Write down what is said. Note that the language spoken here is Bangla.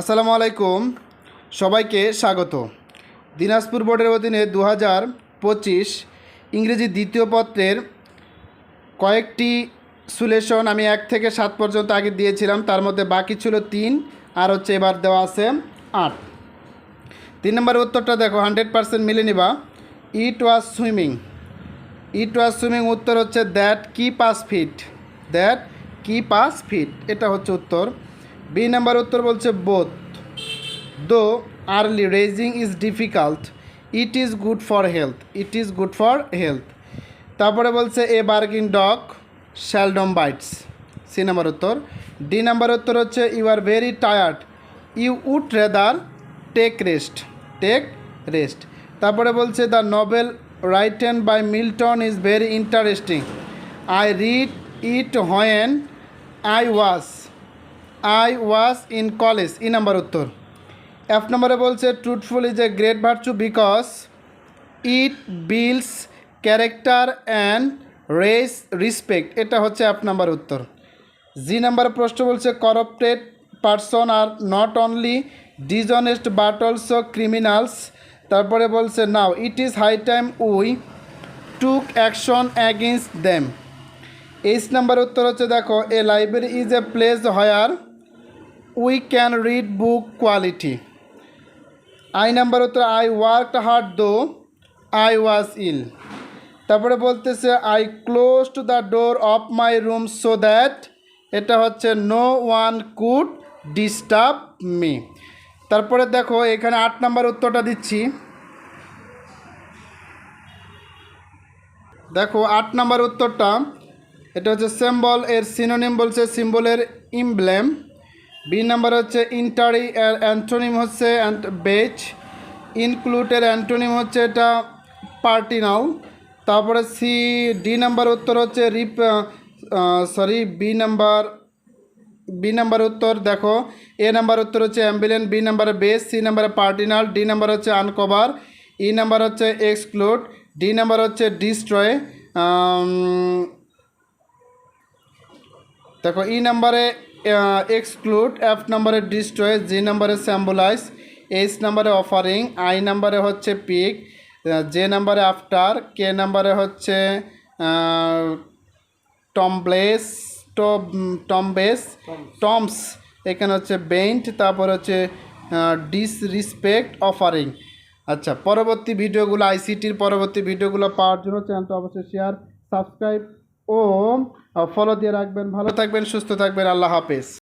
আসসালামু আলাইকুম। সবাইকে স্বাগত। দিনাজপুর বোর্ডের অধীনে দু হাজার পঁচিশ ইংরেজি দ্বিতীয় পত্রের কয়েকটি সুলেশন আমি এক থেকে সাত পর্যন্ত আগে দিয়েছিলাম, তার মধ্যে বাকি ছিল তিন, আর হচ্ছে এবার দেওয়া আছে আট। তিন নম্বর উত্তরটা দেখো, হান্ড্রেড পার্সেন্ট মিলে নিবা। ইট ওয়াজ সুইমিং। ইট ওয়াজ সুইমিং উত্তর হচ্ছে that key pass fit? That key pass fit? এটা হচ্ছে উত্তর। বি নাম্বার উত্তর বলছে both though early rising is difficult it is good for health it is good for health তারপরে বলছে a barking dog seldom bites C number উত্তর। ডি নাম্বার উত্তর হচ্ছে you are very tired you would rather take rest take rest তারপরে বলছে the novel written by Milton is very interesting I read it when I was I was in college E number উত্তর। এফ নম্বরে বলছে truthful is a great virtue because it builds character and raise respect এটা হচ্ছে এক নাম্বার উত্তর। জি নাম্বার প্রশ্ন বলছে corrupted person are not only dishonest but also criminals তারপরে বলছে now it is high time we took action against them H number উত্তর হচ্ছে, দেখো a library is a place where we can read book quality I number উত্তর I work hard though I was ill তারপরে বলতেছে I close to the door of my room so that এটা হচ্ছে no one could disturb me তারপরে দেখো, এখানে আট নাম্বার উত্তরটা দিচ্ছি। দেখো, আট নাম্বার উত্তরটা, এটা হচ্ছে সিম্বল এর সিনোনিম বলছে সিম্বলের ইমব্লেম বি নাম্বার হচ্ছে ইন্টারি অ্যান্টোনিম হচ্ছে বেচ ইনক্লুডের অ্যান্টোনিম হচ্ছে এটা পার্টিনাল তারপরে সি ডি নাম্বার উত্তর হচ্ছে rip sorry B number B number উত্তর দেখো। এ নাম্বার উত্তর হচ্ছে অ্যাম্বুলেন্স বি নাম্বারে বেস সি নাম্বারে পার্টিনাল ডি নাম্বার হচ্ছে আনকভার ই নাম্বার হচ্ছে এক্সক্লুড ডি নাম্বার হচ্ছে ডিস্ট্রয় দেখো ই নাম্বারে এক্সক্লুড এফ নাম্বারে ডিস্ট্রয় জি নাম্বারে স্যাম্বুলাইজ এইচ নাম্বারে অফারিং আই নাম্বারে হচ্ছে পিক জে নাম্বারে আফটার কে নাম্বারে হচ্ছে টমব্লেস টম টমবেস টমস এখানে হচ্ছে বেন্ট তারপর হচ্ছে ডিসরিসপেক্ট অফারিং আচ্ছা পরবর্তী ভিডিওগুলো আইসিটির পরবর্তী ভিডিওগুলো পাওয়ার জন্য চ্যানেলটা অবশ্যই শেয়ার সাবস্ক্রাইব ও ফলো দিয়ে রাখবেন ভালো থাকবেন সুস্থ থাকবেন আল্লাহ হাফেজ।